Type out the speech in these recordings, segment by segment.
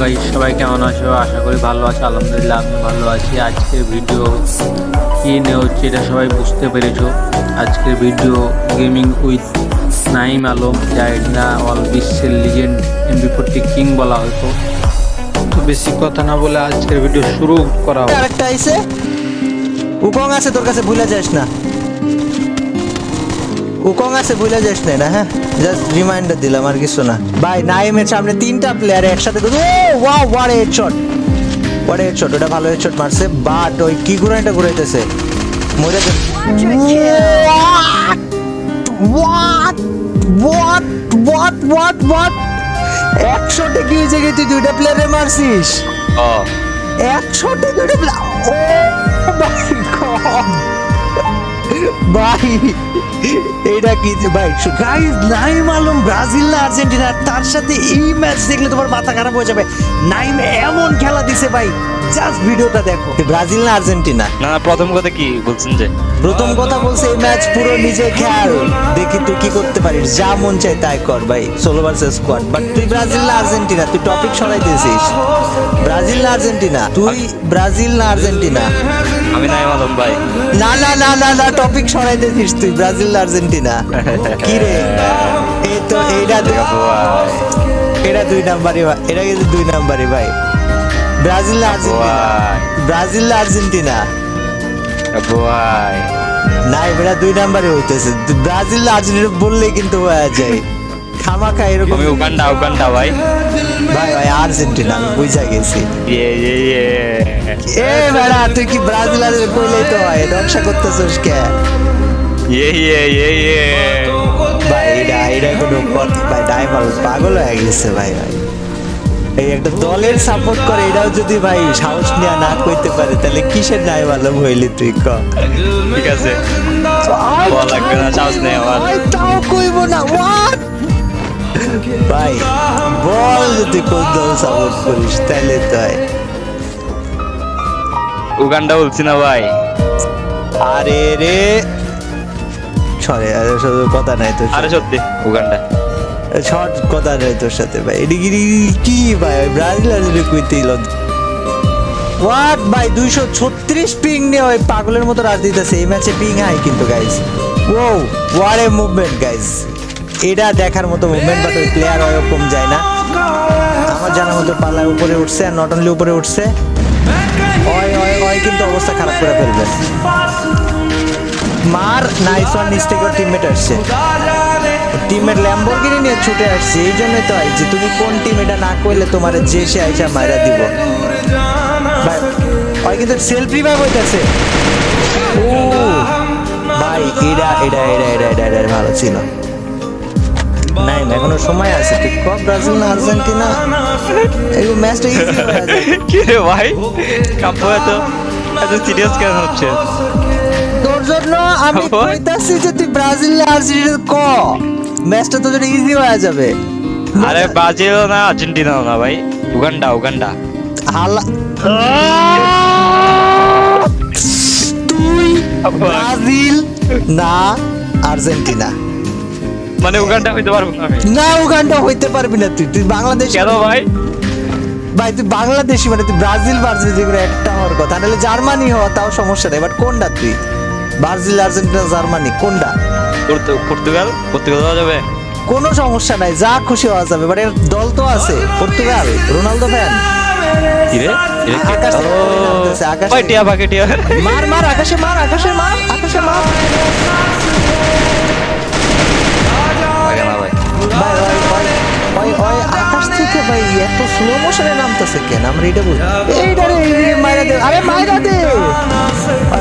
Guys সবাই কেমন আছো? আশা করি ভালো আছো আলহামদুলিল্লাহ আমি ভালো আছি। আজকের ভিডিও কী নিয়ে হচ্ছে এটা সবাই বুঝতে পেরেছ। আজকের video gaming with Naim Alam যা এটা অল বিশ্বের লিজেন্ড এমবি ফোরটি কিং বলা হতো। তো বেশি কথা না বলে আজকের ভিডিও শুরু করা আরেকটা আইছে। উকং আছে তোর কাছে ভুলে যাস না। উকং আছে ভুলে যাস না না হ্যাঁ? জাস্ট রিমাইন্ডার দিলাম আর কিছু না। ভাই নাইমের সামনে তিনটা প্লেয়ার একসাথে ও wow what headshot what headshot ওটা ভালো হেডশট মারছে বাট ওই কি ঘুরাইটা ঘুরাইতেছে? মরে what what what what what একশোটে কি হয়েছে তুই দুইটা প্লেয়ারে মারছিস? একশোটে দুটো প্লা ও মাই গড ভাই, এটা কি ভাই? গাইস নাইম আলম ব্রাজিল না আর্জেন্টিনা, তার সাথে এই ম্যাচ দেখলে তোমার মাথা খারাপ হয়ে যাবে। নাইম এমন খেলা দিছে ভাই। জাস্ট ভিডিওটা দেখো। ব্রাজিল না আর্জেন্টিনা? না প্রথম কথা কি বলছেন যে? প্রথম কথা বলছে এই ম্যাচ পুরো নিজে খেয়াল। দেখি তুই কি করতে পারিস। যা মন চাই তাই কর ভাই। ষোলো ভার্সেস স্কোয়াড বাট তুই ব্রাজিল না আর্জেন্টিনা? তুই টপিক সরাই দিয়েছিস ব্রাজিল না আর্জেন্টিনা? তুই ব্রাজিল না আর্জেন্টিনা? আমি নাই মালুম ভাই। না না না না না টপিক সরাই দিয়েছিস তুই। ব্রাজিল না আর্জেন্টিনা? কি রে? এই তো এইটা এটা দুই নাম্বারই ভাই। এটা কিন্তু দুই নাম্বারই ভাই। Brazil Argentina. ভাই। Brazil Argentina. ভাই। না এটা দুই নাম্বারই হইতেছে। ব্রাজিল আর্জেন্টিনা বললেই কিন্তু হয়ে যায়। খামাখা এরকম। তুমি উগান্ডা উগান্ডা ভাই। ভাই ভাই আর্জেন্টিনা আমি বুঝা গেছি। ইয়ে ইয়ে ইয়ে। এ বেড়া তুই কি ব্রাজিল আর কইলেই তো হয়। নকশা করতেছিস কে? ইয়ে ইয়ে ইয়ে ইয়ে। ভাই এটা এটা কোনো ভাই ডাইভার পাগল হয়ে গেছে ভাই ভাই। এই একটা দলের সাপোর্ট করে এটাও যদি ভাই সাহস নিয়ে না কইতে পারে তাহলে কিসের নাই ভালো হইলি তুই ক? ঠিক আছে। লাগবে না চান্স নেই আমার। ভাই তাও কইব না হোয়াট ভাই বল যদি কোন দল সাপোর্ট করিস তাহলে তাই উগান্ডা বলছি না ভাই। আরে রে সরে কথা নাই তোর আরে সত্যি উগান্ডা। শর্ট কথা নাই তোর সাথে, ভাই। এটি কি, ভাই? ব্রাজিল আর যদি কইতেই লজ হোয়াট ভাই? দুইশো ছত্রিশ পিং নিয়ে ওই পাগলের মতো রাজ দিতেছে। এই ম্যাচে পিং হাই কিন্তু গাইস ও ওয়ার এ মুভমেন্ট গাইস এটা দেখার মতো মুভমেন্ট বাট ওই প্লেয়ার ওরকম যায় না। আমার জানার মতো পাল্লার উপরে উঠছে আর নট অনলি উপরে উঠছে। কিন্তু অবস্থা খারাপ করে ফেলবে। মার নাইস ওয়ান নিচ থেকে টিমমেট আসছে। টিমের ল্যাম্বরগিনি নিয়ে ছুটে আসছি এই জন্য তো আইছি। তুমি কোন টিম এটা না করলে তোমার যে সে আইসা মাইরা দিব। ভাই ওই কিন্তু সেলফ রিভাইভ হইতাছে। ও ভাই এটা এটা এটা এটা এটা এটা ভালো ছিল। নাই এখনও সময় আছে। তুই কব ব্রাজিল না আর্জেন্টিনা? এই ম্যাচটা ইজি কি রে ভাই? কাব্য এত এত সিরিয়াস কেন হচ্ছে? তোর জন্য আমি কইতাছি যে তুই ব্রাজিল না আর্জেন্টিনা ক? ম্যাচটা তোর জন্য ইজি হয়ে যাবে। আরে ব্রাজিল না আর্জেন্টিনা না ভাই উগান্ডা উগান্ডা। হালা তুই ব্রাজিল না আর্জেন্টিনা। মানে উগান্ডা হইতে পারব না আমি। না উগান্ডা হইতে পারবি না তুই। তুই বাংলাদেশ কেন ভাই? ভাই তুই বাংলাদেশি মানে তুই ব্রাজিল ব্রাজিল যেগুলো একটা হওয়ার কথা। নাহলে জার্মানি হওয়া তাও সমস্যা নেই বাট কোনটা তুই? ব্রাজিল আর্জেন্টিনা জার্মানি কোনটা? পর্তুগাল? পর্তুগাল যাওয়া যাবে? কোনো সমস্যা নাই যা খুশি হওয়া যাবে বাট এর দল তো আছে পর্তুগাল রোনালদো ফ্যান? আকাশ। টিয়া পাকে টিয়া মার মার আকাশে মার আকাশে মার আকাশে মার। ভাই ওই ওই আকাশ থেকে ভাই, এত স্লো মোশনে নামতেছে কেন আমরা এটা বুঝি এইটা মাইরা দে, আরে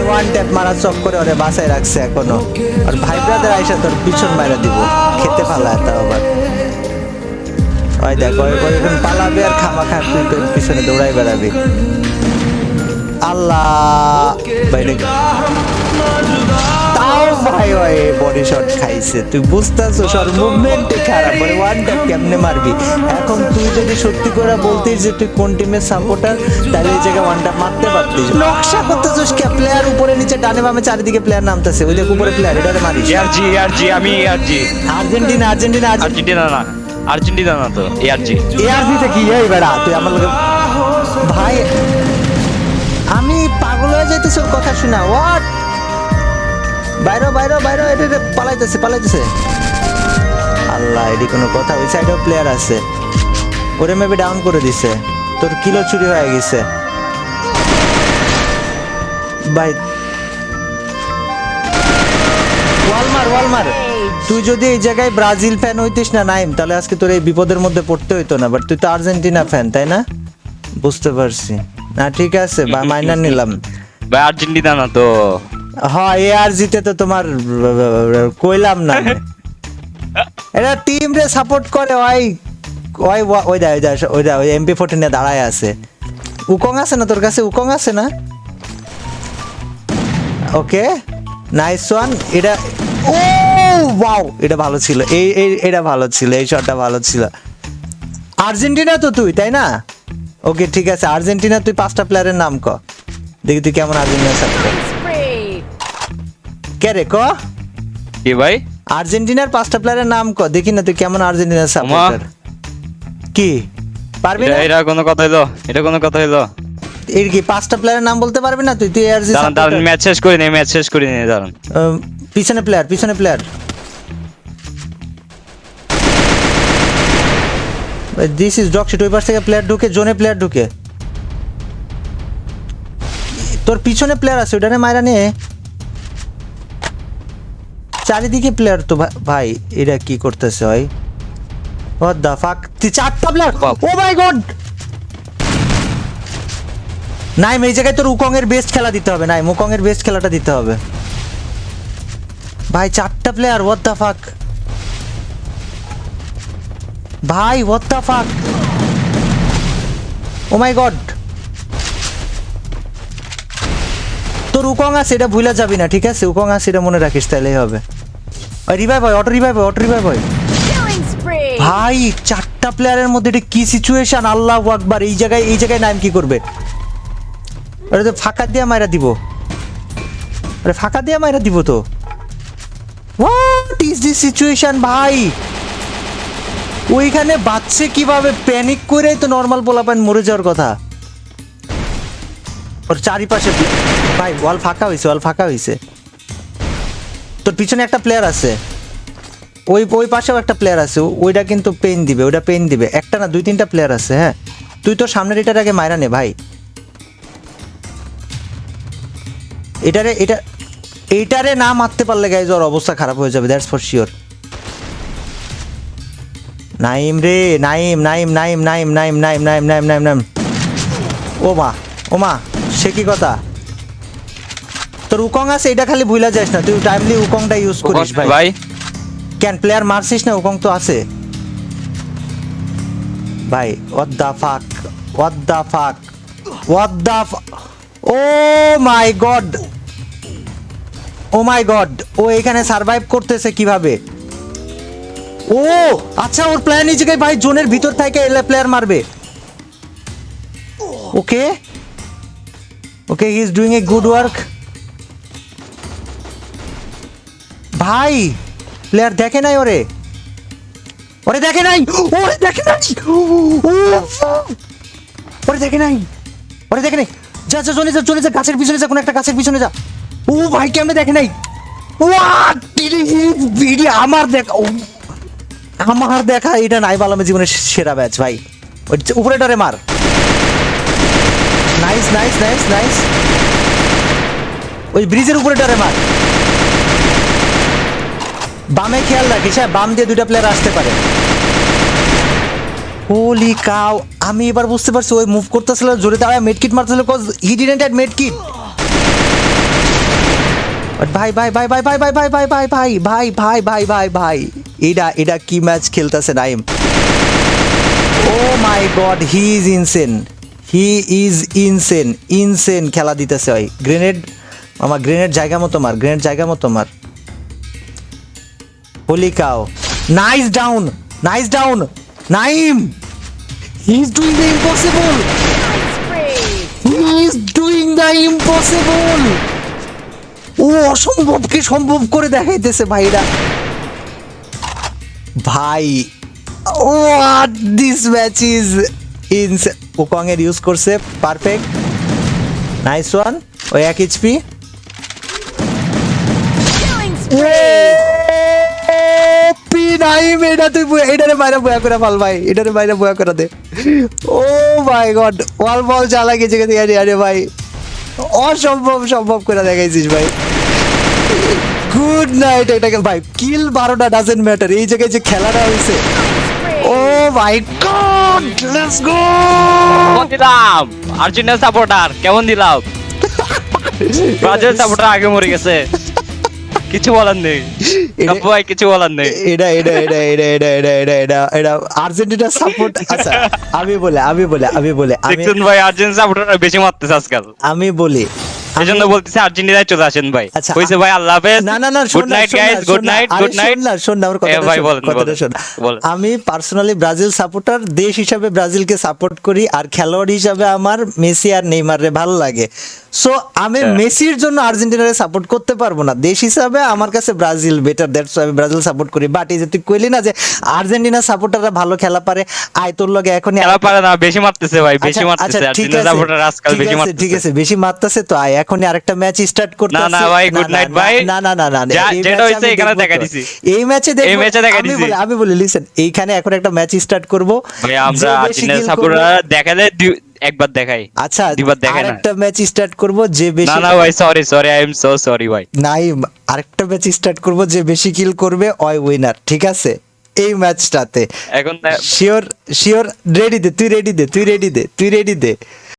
ওয়ান ট্যাপ মারা চক করে ওরে বাসায় রাখছে এখনও। আর ভাই ব্রাদার তোর পিছন মাইরা দিব। খেতে পালা তা আবার। ওই দেখ পালাবে আর খামা খা তুই পিছনে দৌড়াই বেড়াবি। আল্লাহ! ভাই ভাই ওই বডি শট খাইছে। তুই বুঝতেছিস ওর মুভমেন্টে খারাপ। মানে ওয়ান ট্যাপ কেমনে মারবি? এখন তুই যদি সত্যি করে বলতিস যে তুই কোন টিমের সাপোর্টার তাহলে এই জায়গায় ওয়ান ট্যাপ মারতে পারতিস। নকশা করতেছিস কে? প্লেয়ার উপরে নিচে ডানে বামে চারিদিকে প্লেয়ার নামতেছে। ওই দেখ উপরে প্লেয়ার এটারে মারিস। আরজি আরজি আমি RG Argentina Argentina Argentina. Argentina না আর্জেন্টিনা না তো এআরজি এআরজিতে কি? এই বেড়া তুই আমার লগে ভাই আমি পাগল হয়ে যাইতেছি কথা শোনা। হোয়াট বাইরে বাইরে বাইরে এটা পালাইতেছে পালাইতেছে। আল্লাহ এটি কোনো কথা ওই সাইডেও প্লেয়ার আছে। ওরে মেবি ডাউন করে দিছে। তোর কিলো চুরি হয়ে গেছে। ভাই। ওয়ালমার ওয়ালমার তুই যদি এই জায়গায় ব্রাজিল ফ্যান হইতিস না নাইম তাহলে আজকে তোর এই বিপদের মধ্যে পড়তে হইতো না বাট তুই তো আর্জেন্টিনা ফ্যান তাই না? বুঝতে পারছি। না ঠিক আছে বা মাইনা নিলাম। ভাই আর্জেন্টিনা না তো। হ্যাঁ এ আর জিতে তো তোমার কইলাম না। এটা টিম রে সাপোর্ট করে ওই ওই ওই দা ওই দা ওই দা ওই এমপি ফোর্টিনে দাঁড়ায় আছে। উকং আছে না তোর কাছে? উকং আছে না? ওকে নাইস ওয়ান এটা ও ওয়াও এটা ভালো ছিল এই এই- এটা ভালো ছিল এই শটটা ভালো ছিল। আর্জেন্টিনা তো তুই তাই না? ওকে ঠিক আছে আর্জেন্টিনা তুই পাঁচটা প্লেয়ারের নাম ক। দেখি তুই কেমন আর্জেন্টিনা সাপোর্ট. কে রে ক? কি ভাই? আর্জেন্টিনার পাঁচটা প্লেয়ারের নাম ক দেখি না তুই কেমন আর্জেন্টিনার সাপোর্টার কি? পারবি না? এটা কোনো কথা হইল এটা কোনো কথা হইল এর কি পাঁচটা প্লেয়ারের নাম বলতে পারবি না তুই? তুই আরজি দাঁড়ান দাঁড়ান ম্যাচ শেষ করে নি ম্যাচ শেষ করে নি দাঁড়ান। পিছনে প্লেয়ার পিছনে player this is dog shit ওই পাশ থেকে প্লেয়ার ঢুকে জোনে প্লেয়ার ঢুকে। তোর পিছনে প্লেয়ার আছে ওটা মায়েরা নিয়ে চারিদিকে প্লেয়ার তো ভাই এটা কি করতেছে ভাই? হোয়াট দা ফাক চারটা প্লেয়ার ও মাই গড নাই এই জায়গায় তোর উকং এর বেস্ট খেলা দিতে হবে নাই মুকং এর বেস্ট খেলাটা দিতে হবে। ভাই চারটা প্লেয়ার হোয়াট দা ফাক ভাই হোয়াট দা ফাক ও মাই গড তোর উকং আছে এটা ভুলে যাবি না ঠিক আছে? উকং আছে এটা মনে রাখিস তাহলেই হবে। রিভাইভ হয় অটো রিভাইভ হয় অটো রিভাইভ হয়. ভাই চারটা প্লেয়ারের মধ্যে এটা কি সিচুয়েশন আল্লাহ আকবার এই জায়গায় এই জায়গায় নাম কি করবে? আরে তো ফাঁকা দিয়ে মাইরা দিব। আরে ফাঁকা দিয়ে মাইরা দিব তো। হোয়াট ইজ দিস সিচুয়েশন ভাই? ওইখানে বাচ্চে কীভাবে প্যানিক করেই তো নর্মাল পোলাপান মরে যাওয়ার কথা। ওর চারিপাশে ভাই ওয়াল ফাঁকা হয়েছে ওয়াল ফাঁকা হয়েছে তোর পিছনে একটা প্লেয়ার আছে। ওই ওই পাশেও একটা প্লেয়ার আছে। ওইটা কিন্তু পেন দিবে, ওইটা পেন দিবে। একটা না, দুই, তিনটা প্লেয়ার আছে হ্যাঁ? তুই তো সামনের এটার আগে মাইরা নে, ভাই। এটারে, এটা, এইটারে না মারতে পারলে গাইজ ওর অবস্থা খারাপ হয়ে যাবে দ্যাটস ফর শিওর নাইম রে, নাইম নাইম নাইম নাইম নাইম নাইম নাইম নাইম নাইম নাইম। ও মা ও মা, সে কি কথা? তোর উকং আছে এটা খালি ভুলা যাস না তুই টাইমলি উকংটা ইউজ করিস ভাই। ভাই। ক্যান প্লেয়ার মারছিস না উকং তো আছে। ভাই what the fuck what the fuck what the oh my god oh my god oh এখানে সারভাইভ করতেছে কীভাবে? ও আচ্ছা ওর প্ল্যান জায়গায় ভাই জোনের ভিতর থেকে এলে প্লেয়ার মারবে। Okay? Okay he is doing a good work ভাই প্লেয়ার দেখে নাই ওরে। ওরে দেখে নাই, ওরে দেখে নাই। ওরে দেখে নাই, ওরে দেখে নাই। যা যা, চলে যা চলে যা, গাছের পিছনে যা, কোনো একটা গাছের পিছনে যা। ও ভাই, কেমনে দেখে নাই? ভিডি, আমার দেখা আমার দেখা, এটা নাই বালামে জীবনের সেরা ব্যাচ ভাই। উপরে ডরে মার। নাইস নাইস নাইস নাইস ওই ব্রিজের উপরে ডরে মার। বামে খেয়াল রাখিস হ্যাঁ বাম দিয়ে দুইটা প্লেয়ার আসতে পারে হোলি কাউ আমি এবার বুঝতে পারছি ওই মুভ করতেছিল জোরে দাঁড়ায় medkit মারতেছিল cause he didn't had medkit ভাই ভাই ভাই ভাই ভাই ভাই ভাই ভাই ভাই ভাই ভাই ভাই ভাই ভাই ভাই এটা এটা কি ম্যাচ খেলতেছে Naim oh my god he is insane he is insane insane খেলা দিতেছে ওই গ্রেনেড আমার গ্রেনেড জায়গা মতো মার গ্রেনেড জায়গা মতো মার Holy cow. Nice down. Nice down. Naim. He's doing the impossible. He is doing the impossible. ও অসম্ভবকে সম্ভব করে দেখাইতেছে ভাইরা ভাই what this match is in ওকং এর ইউজ করছে পারফেক্ট নাইস ওয়ান ওই এক এইচপি এটা তুই এটারে বাইরে বয়া করে ফাল ভাই এটারে বাইরে বয়া করে দে। ও মাই গড ওয়াল বল চালা গেছে গেছে আরে আরে ভাই। অসম্ভব সম্ভব করে দেখাইছিস ভাই। গুড নাইট এটাকে ভাই কিল বারোটা ডাজেন্ট ম্যাটার এই জায়গায় যে খেলাটা হয়েছে। ও মাই গড লেটস গো দিলাম? আর্জেন্টিনা সাপোর্টার কেমন দিলাম? ব্রাজিল সাপোর্টার আগে মরে গেছে। কিছু বলার নেই। ভাই কিছু বলার নেই। এটা এটা এটা এটা এটা এটা এটা এটা এটা আর্জেন্টিনা সাপোর্ট আচ্ছা আমি বলে আমি বলে আমি বলে আমি ভাই আর্জেন্টিনা সাপোর্টার বেশি মারতেছে আজকাল। আমি বলি এই জন্য বলতেছে আর্জেন্টিনায় চলে আসেন ভাই। আচ্ছা, ভাই আল্লাহ হাফেজ। না না না good night guys good night good night না। শোন না আমার কথাটা শোন, আমি পার্সোনালি ব্রাজিল সাপোর্টার দেশ হিসাবে ব্রাজিলকে সাপোর্ট করি আর খেলোয়াড় হিসাবে আমার মেসি আর নেইমারে ভালো লাগে। সো আমি হ্যাঁ। মেসির জন্য আর্জেন্টিনারে সাপোর্ট করতে পারব না। দেশ হিসাবে আমার কাছে ব্রাজিল বেটার দ্যাটস আমি ব্রাজিল সাপোর্ট করি। বাট এই যে তুই কইলি না যে আর্জেন্টিনা সাপোর্টাররা ভালো খেলা পারে আয় তোর লগে এখনই খেলা পারে না বেশি মারতেছে ভাই বেশি আচ্ছা, মারতেছে। আচ্ছা, আর্জেন্টিনা সাপোর্টার আজকাল বেশি মারতেছে ঠিক আছে বেশি মারতেছে তো আয় এখনই আরেকটা ম্যাচ স্টার্ট করতে না, না ভাই, good night ভাই। না না না না যেটা আমি এখানে দেখা দিছি। এই ম্যাচে দেখব এই এ দেখা আমি দিছি। বলি আমি বলি লিসেন এইখানে এখন একটা ম্যাচ স্টার্ট করব। ভাই আমরা আর্জেন্টিনা kill করবে- সাপোর্টার একবার দেখাই। আচ্ছা দুইবার দেখায় না। আরেকটা ম্যাচ স্টার্ট করব যে বেশি না না ভাই sorry sorry I am so sorry ভাই। নাই আরেকটা ম্যাচ স্টার্ট করব যে বেশি কিল করবে ওই উইনার ঠিক আছে? এই ম্যাচটাতে এখন শিওর শিওর রেডি দে তুই রেডি দে তুই রেডি দে তুই রেডি দে।